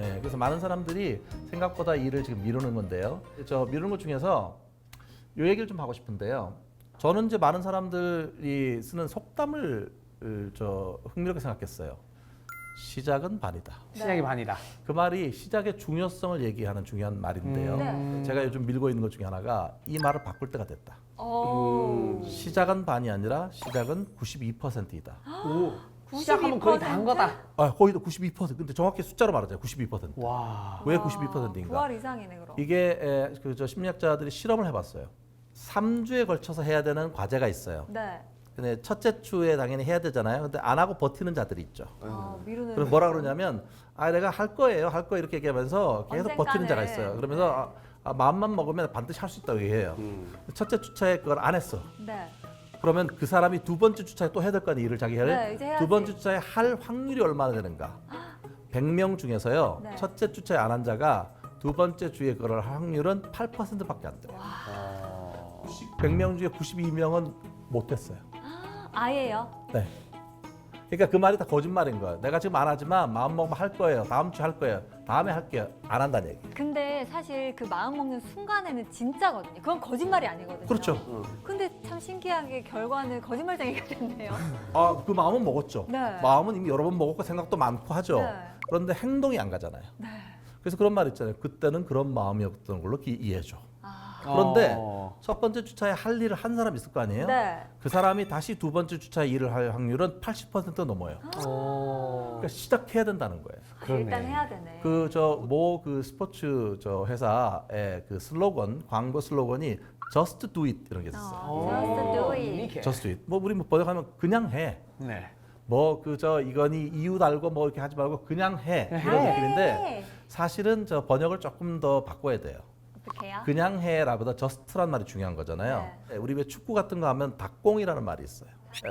예, 그래서 많은 사람들이 생각보다 일을 지금 미루는 건데요. 저 미루는 것 중에서 요 얘기를 좀 하고 싶은데요. 저는 이제 많은 사람들이 쓰는 속담을 을, 저 흥미롭게 생각했어요. 시작은 반이다. 시작이 반이다. 그 말이 시작의 중요성을 얘기하는 중요한 말인데요. 음. 제가 요즘 밀고 있는 것 중에 하나가 이 말을 바꿀 때가 됐다. 어. 시작은 반이 아니라 시작은 92%이다. 오. 시작하면 거의 다 한 거다. 아, 거의 92%. 근데 정확히 숫자로 말하자면 92%. 와. 왜 와, 92%인가? 부활 이상이네 그럼. 이게 그저 심리학자들이 실험을 해봤어요. 3주에 걸쳐서 해야 되는 과제가 있어요. 네. 근데 첫째 주에 당연히 해야 되잖아요. 근데 안 하고 버티는 자들이 있죠. 어, 미루는. 그럼 뭐라 그러냐면 아 내가 할 거예요, 할 거예요 이렇게 얘기하면서 계속 버티는 자가. 있어요. 그러면서 아, 아, 마음만 먹으면 반드시 할 수 있다고 얘기해요. 첫째 주차에 그걸 안 했어. 네. 그러면 그 사람이 두 번째 주차에 또 해야 될 거 아니에요, 일을 자기 를 네, 이제 해야지. 두 번째 주차에 할 확률이 얼마나 되는가? 100명 중에서요. 네. 첫째 주차에 안 한 자가 두 번째 주에 그럴 확률은 8%밖에 안 돼요. 어. 100명 중에 92명은 못 했어요. 아예요. 네. 그러니까 그 말이 다 거짓말인 거예요. 내가 지금 안 하지만 마음 먹으면 할 거예요. 다음 주에 할 거예요. 다음에 할게요. 안 한다는 얘기. 근데 사실 그 마음 먹는 순간에는 진짜거든요. 그건 거짓말이 아니거든요. 그렇죠. 근데 참 신기하게 결과는 거짓말쟁이가 됐네요. 아, 그 마음은 먹었죠. 네. 마음은 이미 여러 번 먹었고 생각도 많고 하죠. 네. 그런데 행동이 안 가잖아요. 네. 그래서 그런 말 있잖아요. 그때는 그런 마음이었던 걸로 기- 이해해줘. 아. 그런데 어. 첫 번째 주차에 할 일을 한 사람 있을 거 아니에요? 네. 그 사람이 다시 두 번째 주차에 일을 할 확률은 80% 넘어요. 어. 그러니까 시작해야 된다는 거예요. 그러네. 일단 해야 되네. 그 저 모 그 스포츠 저 회사의 그 슬로건 광고 슬로건이 Just Do It 이런 게 있었어요. 어, just do it. 이렇게. Just Do It. 뭐 우리 뭐 번역하면 그냥 해. 네. 뭐 그 저 이거니 이유 달고 뭐 이렇게 하지 말고 그냥 해 이런 해. 느낌인데 네. 사실은 저 번역을 조금 더 바꿔야 돼요. 그냥 해라보다 just란 말이 중요한 거잖아요. 네, 우리 왜 축구 같은 거 하면 닭공이라는 말이 있어요.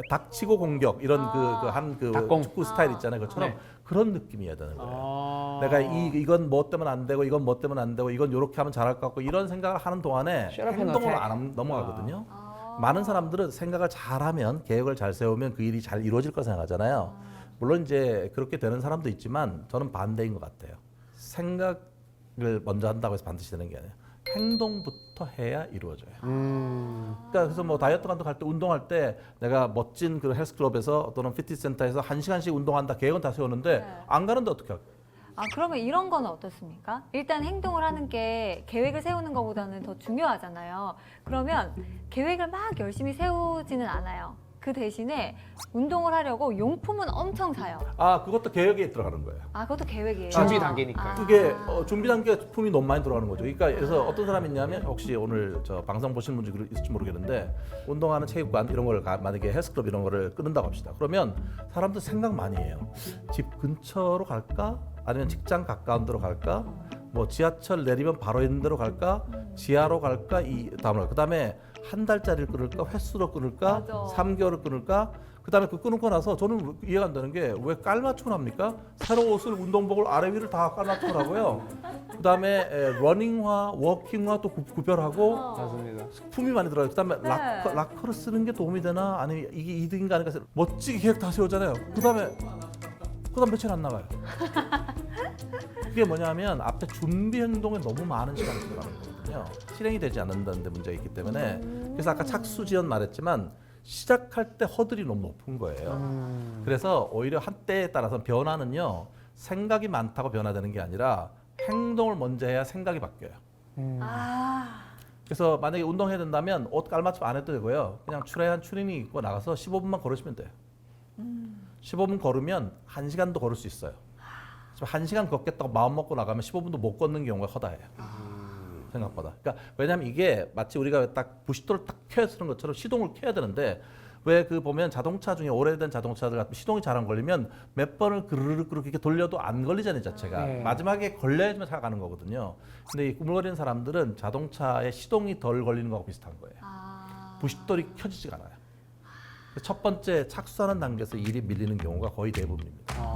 닥치고 공격 이런 그 아. 한그 닭공. 축구 스타일 있잖아요. 그처럼 네. 그런 느낌이어야 되는 거예요. 어. 내가 이 이건 뭐 때문에 안 되고 이건 뭐 때문에 안 되고 이건 이렇게 하면 잘할 것 같고 이런 생각을 하는 동안에 and 행동으로 attack. 안 함- 넘어가거든요. 아. 많은 사람들은 생각을 잘하면 계획을 잘 세우면 그 일이 잘 이루어질 거 생각하잖아요. 물론 이제 그렇게 되는 사람도 있지만 저는 반대인 것 같아요. 생각을 먼저 한다고 해서 반드시 되는 게 아니에요. 행동부터 해야 이루어져요. 음. 그러니까 그래서 뭐 다이어트 감독 할때 운동할 때 내가 멋진 그 헬스클럽에서 또는 피트니스 센터에서 한 시간씩 운동한다 계획은 다 세우는데 네. 안 가는데 어떻게 할까? 아 그러면 이런 거는 어떻습니까? 일단 행동을 하는 게 계획을 세우는 것보다는 더 중요하잖아요. 그러면 계획을 막 열심히 세우지는 않아요. 그 대신에 운동을 하려고 용품은 엄청 사요. 아 그것도 계획에 들어가는 거예요. 아 그것도 계획이에요. 준비 단계니까요. 아. 그게 어, 준비 단계 품이 너무 많이 들어가는 거죠. 그러니까 그래서 어떤 사람이 있냐면 혹시 오늘 저 방송 보시는 분들이 있을지 모르겠는데 운동하는 체육관 이런 걸 가- 만약에 헬스클럽 이런 거를 끊는다고 합시다. 그러면 사람들 생각 많이 해요. 집 근처로 갈까? 아니면 직장 가까운 데로 갈까? 뭐 지하철 내리면 바로 있는 데로 갈까? 지하로 갈까? 이 다음으로 그다음에 한 달짜리를 끊을까? 횟수로 끊을까? 맞아. 삼 3개월을 끊을까? 그다음에 그 끊고 나서 저는 이해가 안 되는 게 왜 깔맞춤을 합니까? 새로 옷을 운동복을 아래 위를 다 깔맞춤을 하고요. 그다음에 에, 러닝화, 워킹화 또 구, 구별하고 맞습니다. 품이 많이 들어요. 그다음에 네. 락커, 락커를 쓰는 게 도움이 되나? 아니면 이게 이득인가 아닌가? 해서 멋지게 계획 다 세우잖아요. 그다음에 그다음 며칠 안 나가요. 그게 뭐냐면 앞에 준비 행동에 너무 많은 시간이 들어가는 거거든요. 실행이 되지 않는다는 데 문제가 있기 때문에 그래서 아까 착수 지연 말했지만 시작할 때 허들이 너무 높은 거예요. 음. 그래서 오히려 한때에 따라서 변화는요 생각이 많다고 변화되는 게 아니라 행동을 먼저 해야 생각이 바뀌어요. 음. 아 그래서 만약에 운동해야 된다면 옷 깔맞춤 안 해도 되고요. 그냥 추레한 추리닝 입고 나가서 15분만 걸으시면 돼요. 15분 걸으면 1시간도 걸을 수 있어요. 지금 1시간 걷겠다고 마음 먹고 나가면 15분도 못 걷는 경우가 허다해요. 생각보다. 그러니까 왜냐하면 이게 마치 우리가 딱 부싯돌을 딱 켜야 쓰는 것처럼 시동을 켜야 되는데 왜 그 보면 자동차 중에 오래된 자동차들 같은 시동이 잘 안 걸리면 몇 번을 그르륵 그르륵 이렇게 돌려도 안 걸리잖아요 자체가 네. 마지막에 걸려야지만 차가 가는 거거든요. 근데 이 꾸물거리는 사람들은 자동차에 시동이 덜 걸리는 거하고 비슷한 거예요. 아. 부싯돌이 켜지지가 않아요. 첫 번째 착수하는 단계에서 일이 밀리는 경우가 거의 대부분입니다. 아.